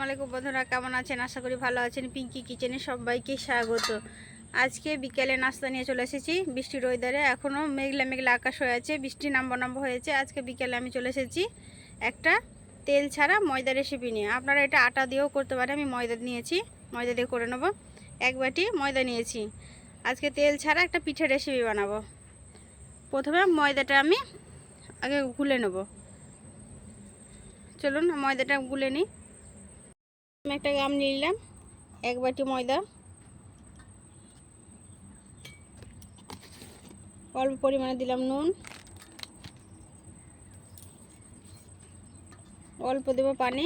আসসালামু আলাইকুম বন্ধুরা, কেমন আছেন? আশা করি ভালো আছেন। পিঙ্কি কিচেনে সবাইকে স্বাগত। আজকে বিকেলে নাস্তা নিয়ে চলে এসেছি বৃষ্টির ওয়েদারে এখনও মেঘলা মেঘলা আকাশ হয়ে আছে, বৃষ্টি নাম্ব নাম্ব হয়েছে। আজকে বিকেলে আমি চলে এসেছি একটা তেল ছাড়া ময়দা রেসিপি নিয়ে। আপনারা এটা আটা দিয়েও করতে পারেন, আমি ময়দা নিয়েছি। ময়দা দিয়ে করে নেব। এক বাটি ময়দা নিয়েছি। আজকে তেল ছাড়া একটা পিঠে রেসিপি বানাবো। প্রথমে ময়দাটা আমি আগে গুলে নেব। চলুন ময়দাটা গুলে নিই। আমি একটা গাম নিলাম, এক বাটি ময়দা। অল্প পরিমাণে দিলাম নুন। অল্প দেব পানি।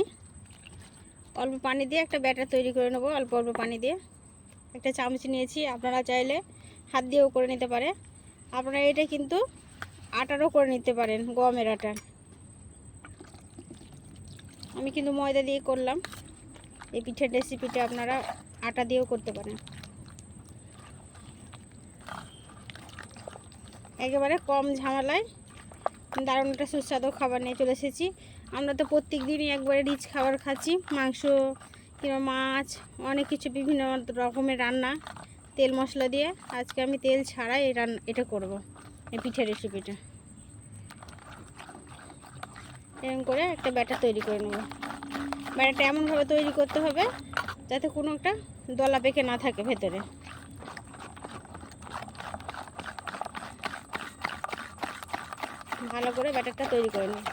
অল্প পানি দিয়ে একটা ব্যাটার তৈরি করে নেব, অল্প অল্প পানি দিয়ে। একটা চামচ নিয়েছি, আপনারা চাইলে হাত দিয়েও করে নিতে পারে। আপনারা এটা কিন্তু আটারও করে নিতে পারেন, গমের আটার আমি কিন্তু ময়দা দিয়ে করলাম। এই পিঠের রেসিপিটা আপনারা আটা দিয়েও করতে পারেন। একেবারে কম ঝামেলায় দারুণ একটা সুস্বাদু খাবার নিয়ে চলে এসেছি। আমরা তো প্রত্যেক দিনই একবারে রিচ খাবার খাচ্ছি, মাংস কিংবা মাছ, অনেক কিছু বিভিন্ন রকমের রান্না, তেল মশলা দিয়ে। আজকে আমি তেল ছাড়াই এই রান্না, এটা করব, এই পিঠের রেসিপিটা এরকম করে একটা ব্যাটার তৈরি করে নেব। ব্যাটারটা এমনভাবে তৈরি করতে হবে যাতে কোনো একটা দলা পেকে না থাকে ভেতরে। ভালো করে ব্যাটারটা তৈরি করে নিন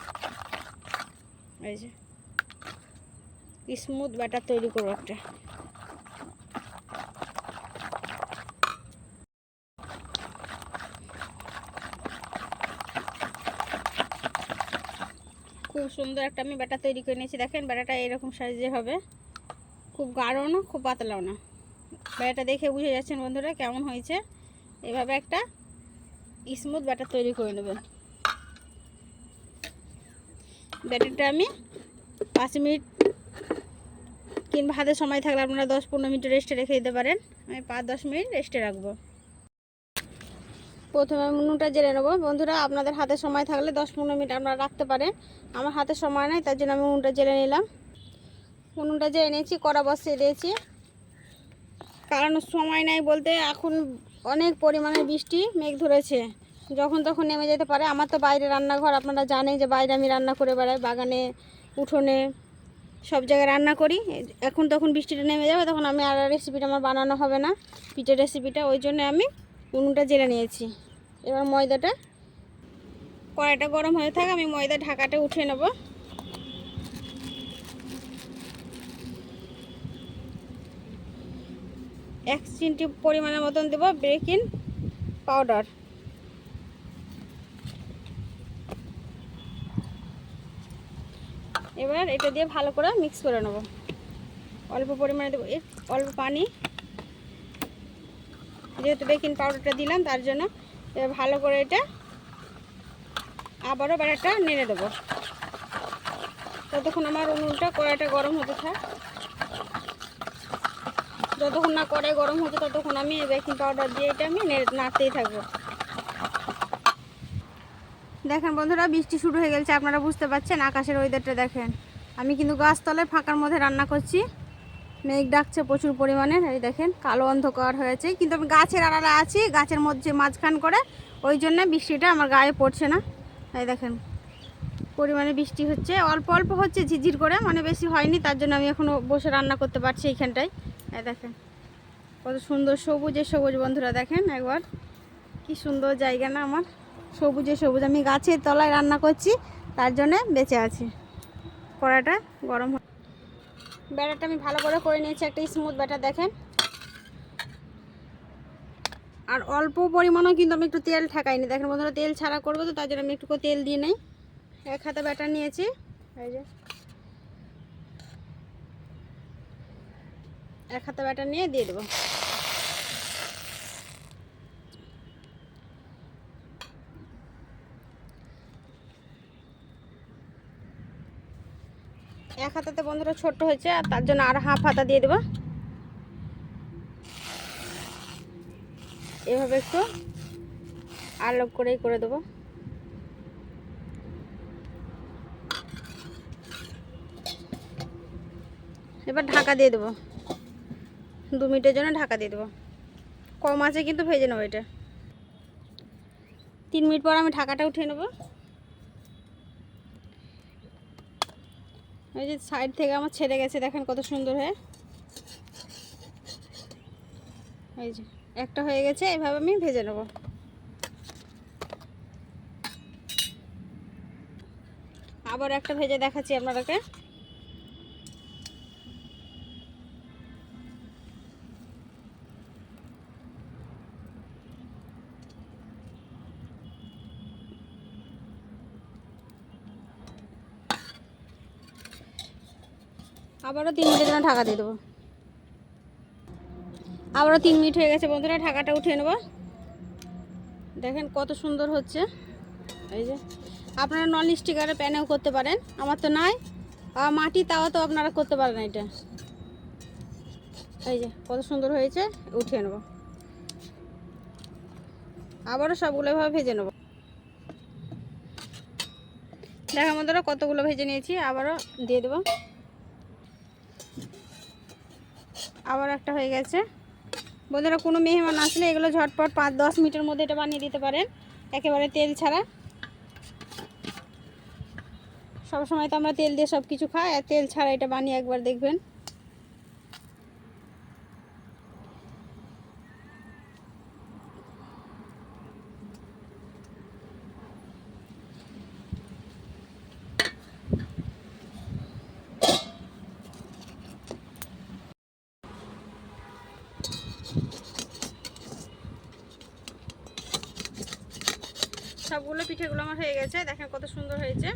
এই যে স্মুথ ব্যাটার তৈরি করব একটা। খুব সুন্দর একটা আমি ব্যাটা তৈরি করে নিয়েছি। দেখেন ব্যাটাটা এরকম সাইজে হবে। খুব গাঢ়ও না, খুব পাতলাও না। ব্যাটাটা দেখে বুঝে যাচ্ছেন বন্ধুরা কেমন হয়েছে। এভাবে একটা স্মুথ ব্যাটার তৈরি করে নেবেন। ব্যাটারটা আমি পাঁচ মিনিট কিংবা হাতে সময় থাকলে আপনারা দশ পনেরো মিনিট রেস্টে রেখে দিতে পারেন। আমি পাঁচ দশ মিনিট রেস্টে রাখব। প্রথমে নুনটা জেনে নেব। বন্ধুরা, আপনাদের হাতে সময় থাকলে দশ পনেরো মিনিট আপনারা রাখতে পারেন। আমার হাতে সময় নেই, তার জন্য আমি উনুনটা জেলে নিলাম। উনুনটা জেলে নিয়েছি, কড়া বসিয়ে দিয়েছি। কারণ সময় নাই বলতে, এখন অনেক পরিমাণে বৃষ্টি, মেঘ ধরেছে। যখন তখন নেমে যেতে পারে। আমার তো বাইরে রান্নাঘর, আপনারা জানেন যে বাইরে আমি রান্না করে বেড়াই, বাগানে, উঠোনে, সব জায়গায় রান্না করি। এখন তখন বৃষ্টিটা নেমে যাবে, তখন আমি আর রেসিপিটা আমার বানানো হবে না, পিঠের রেসিপিটা ওই জন্য আমি উনুনটা জেলে নিয়েছি। এবার ময়দাটা কড়াইটা গরম হয়ে থাকে, আমি ময়দা ঢাকাটা উঠিয়ে নেব। এক চিমটি পরিমাণের মতন দেবো বেকিং পাউডার। এবার এটা দিয়ে ভালো করে মিক্স করে নেব। অল্প পরিমাণে দেবো অল্প পানি। যেহেতু বেকিং পাউডারটা দিলাম, তার জন্য ভালো করে এটা আবারও ব্যাটারটা নেড়ে দেবো। ততক্ষণ আমার উনুনটা কড়াইটা গরম হতে থাক, যতক্ষণ না কড়াই গরম হচ্ছে, ততক্ষণ আমি বেকিং পাউডার দিয়ে এটা আমি নাড়তেই থাকব। দেখেন বন্ধুরা, বৃষ্টি শুরু হয়ে গেছে, আপনারা বুঝতে পারছেন, আকাশের ওয়েদারটা দেখেন। আমি কিন্তু গাছতলায় ফাঁকার মধ্যে রান্না করছি। মেঘ ডাকছে প্রচুর পরিমাণে, এই দেখেন, কালো অন্ধকার হয়েছে। কিন্তু আমি গাছের আড়ালে আছি, গাছের মধ্যে মাঝখান করে, ওই জন্য বৃষ্টিটা আমার গায়ে পড়ছে না। এই দেখেন, পরিমাণে বৃষ্টি হচ্ছে। অল্প অল্প হচ্ছে ঝিঝির করে মানে বেশি হয়নি, তার জন্য আমি এখনও বসে রান্না করতে পারছি এইখানটায়। এই দেখেন, কত সুন্দর সবুজে সবুজ, বন্ধুরা দেখেন একবার। কি সুন্দর জায়গা না আমার, সবুজে সবুজ। আমি গাছের তলায় রান্না করছি, তার জন্যে বেঁচে আছি। কড়াটা গরম ব্যাটারটা আমি ভালো করে করে নিয়েছি, একটা স্মুথ ব্যাটার দেখেন। আর অল্প পরিমাণও কিন্তু আমি একটু তেল ঠেকাইনি। দেখেন বন্ধুরা, তেল ছাড়া করব তো, তার জন্য আমি একটু তেল দিয়ে নেই। এক হাতে ব্যাটার নিয়েছি। এক হাতে ব্যাটার নিয়ে দিয়ে দেবো। এক হাতাতে বন্ধুরা ছোট্ট হয়েছে, আর তার জন্য আর হাফ হাতা দিয়ে দেবো। এভাবে একটু আলোক করেই করে দেবো। এবার ঢাকা দিয়ে দেবো। দু মিনিটের জন্য ঢাকা দিয়ে দেবো। কম আছে কিন্তু ভেজে নেব এটা। তিন মিনিট পর আমি ঢাকাটা উঠিয়ে নেব। এই যে সাইড থেকে আমার ছেড়ে গেছে, দেখেন কত সুন্দর হয়ে। এই যে, একটা হয়ে গেছে, এভাবে আমি ভেজে নেব। আবার একটা ভেজে দেখাচ্ছি আপনাদেরকে। আবারও তিন মিনিটের জন্য ঢাকা দিয়ে দেবো। আবারও তিন মিনিট হয়ে গেছে বন্ধুরা, ঢাকাটা উঠিয়ে নেব। দেখেন কত সুন্দর হচ্ছে। এই যে, আপনারা নন স্টিকারের প্যানেও করতে পারেন। আমার তো নাই। মাটি তাও তো আপনারা করতে পারেন এটা। এই যে, কত সুন্দর হয়েছে, উঠিয়ে নেব। আবারও সবগুলো এভাবে ভেজে নেব। দেখা বন্ধুরা, কতগুলো ভেজে নিয়েছি, আবারও দিয়ে দেবো। আবার একটা হয়ে গেছে। বন্ধুরা, কোনো মেহমান আসলে এগুলো ঝটপট পাঁচ দশ মিনিটের মধ্যে এটা বানিয়ে দিতে পারেন। একেবারে তেল ছাড়া। সবসময় তো আমরা তেল দিয়ে সব কিছু খাই, আর তেল ছাড়া এটা বানিয়ে একবার দেখবেন। সবগুলো পিঠেগুলো আমার হয়ে গেছে। দেখেন কত সুন্দর হয়েছে।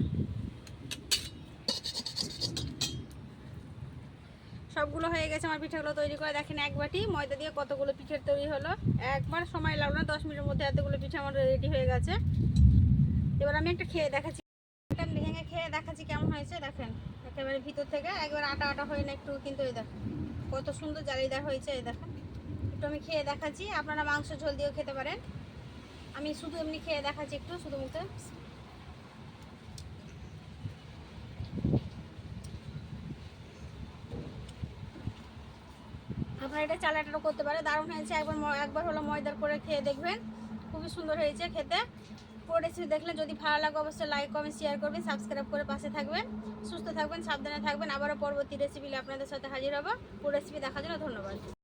সবগুলো হয়ে গেছে আমার পিঠেগুলো তৈরি করে। দেখেন এক বাটি ময়দা দিয়ে কতগুলো পিঠের তৈরি হলো। একবার সময় লাগল না, দশ মিনিটের মধ্যে এতগুলো পিঠে আমার রেডি হয়ে গেছে। এবার আমি একটা খেয়ে দেখাচ্ছি। ভেঙে খেয়ে দেখাচ্ছি কেমন হয়েছে, দেখেন। একেবারে ভিতর থেকে। একবার আটা আটা হয়ে না একটু, কিন্তু এই দেখেন। কত সুন্দর জালিদার হয়েছে, এই দেখেন। একটু আমি খেয়ে দেখাচ্ছি। আপনারা মাংস ঝোল দিয়েও খেতে পারেন। আমি শুধু এমনি খেয়ে দেখাচ্ছি একটু, শুধু মুখে আপনারা এটা চালাটাও করতে পারে দারুণ হয়েছে। একবার একবার হলো ময়দার করে খেয়ে দেখবেন। খুবই সুন্দর হয়েছে খেতে। পুরো রেসিপি দেখলে যদি ভালো লাগে অবশ্যই লাইক কমেন্ট শেয়ার করবেন সাবস্ক্রাইব করে পাশে থাকবেন। সুস্থ থাকবেন, সাবধানে থাকবেন। আবারও পরবর্তী রেসিপি আপনাদের সাথে হাজির হব। পুরো রেসিপি দেখার জন্য ধন্যবাদ।